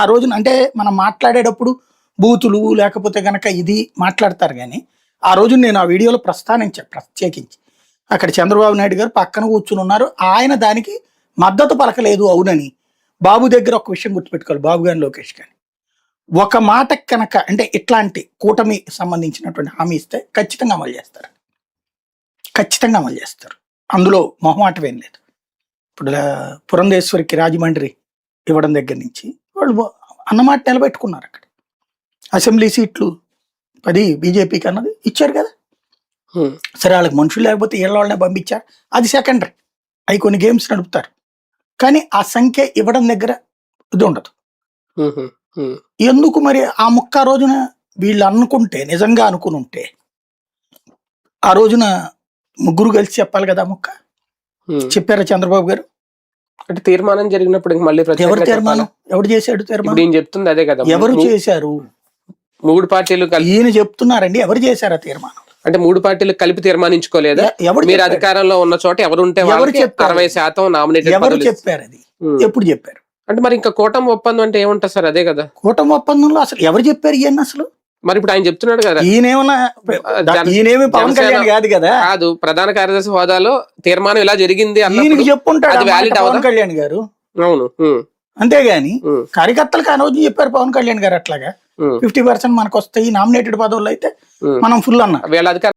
ఆ రోజున అంటే మనం మాట్లాడేటప్పుడు బూతులు లేకపోతే కనుక ఇది మాట్లాడతారు కానీ ఆ రోజు నేను ఆ వీడియోలో ప్రస్తావించాను ప్రత్యేకించి. అక్కడ చంద్రబాబు నాయుడు గారు పక్కన కూర్చుని ఉన్నారు. ఆయన దానికి మద్దతు పలకలేదు అవునని. బాబు దగ్గర ఒక విషయం గుర్తుపెట్టుకోవాలి బాబు గారి లోకేష్ గాని ఒక మాట కనుక అంటే ఇట్లాంటి కూటమి సంబంధించినటువంటి హామీ ఇస్తే ఖచ్చితంగా అమలు చేస్తారు. ఖచ్చితంగా అమలు చేస్తారు. అందులో మొహమాటం ఏం లేదు. ఇప్పుడు పురంధేశ్వరికి రాజమండ్రి ఇవ్వడం దగ్గర నుంచి వాళ్ళు అన్నమాట నిలబెట్టుకున్నారు అక్కడ. అసెంబ్లీ సీట్లు పది బీజేపీకి అన్నది ఇచ్చారు కదా. సరే వాళ్ళకి మనుషులు లేకపోతే ఏళ్ళ వాళ్ళనే పంపించారు. అది సెకండరీ. అవి కొన్ని గేమ్స్ నడుపుతారు. కానీ ఆ సంఖ్య ఇవ్వడం దగ్గర ఇది ఉండదు. ఎందుకు మరి ఆ ముక్క రోజున వీళ్ళు అనుకుంటే నిజంగా అనుకుని ఉంటే ఆ రోజున ముగ్గురు కలిసి చెప్పాలి కదా ఆ ముక్క. చెప్పారా చంద్రబాబు గారు? అంటే తీర్మానం జరిగినప్పుడు ఇంక మళ్ళీ ఎవరు తీర్మానం ఎవరు చేశాడు? తీర్మానం ఈయన చెప్తుంది అదే కదా ఎవరు చేశారు మూడు పార్టీలు కలిపి ఈయన చెప్తున్నారండి ఎవరు చేశారా తీర్మానం అంటే మూడు పార్టీలు కలిపి తీర్మానించుకోలేదా ఎవరు మీరు? అధికారంలో ఉన్న చోట ఎవరు ఉంటే ఎవరు వాళ్ళకి? అరవై శాతం నామినేటెడ్ ఎవరు. చెప్పారు అది. ఎప్పుడు చెప్పారు అంటే మరి ఇంకా కూటమి ఒప్పందం అంటే ఏముంటుంది సార్ అదే కదా కూటమి ఒప్పందంలో అసలు ఎవరు చెప్పారు ఈయన అసలు మరి ఇప్పుడు ఆయన చెప్తున్నాడు కదా. ఈయనేమన్నా ఈయనేమి పవన్ కళ్యాణ్ కాదు కదా. కాదు ప్రధాన కార్యదర్శి హోదాలో తీర్మానం ఇలా జరిగింది ఈయనకి చెప్పుంటాడు పవన్? కళ్యాణ్ గారు. అవును అంతేగాని కార్యకర్తలకు ఆ రోజు చెప్పారు పవన్ కళ్యాణ్ గారు అట్లాగా. ఫిఫ్టీ పర్సెంట్ మనకు వస్తాయి నామినేటెడ్ పదవులు అయితే. మనం ఫుల్ అన్న. వీళ్ళ అధికారం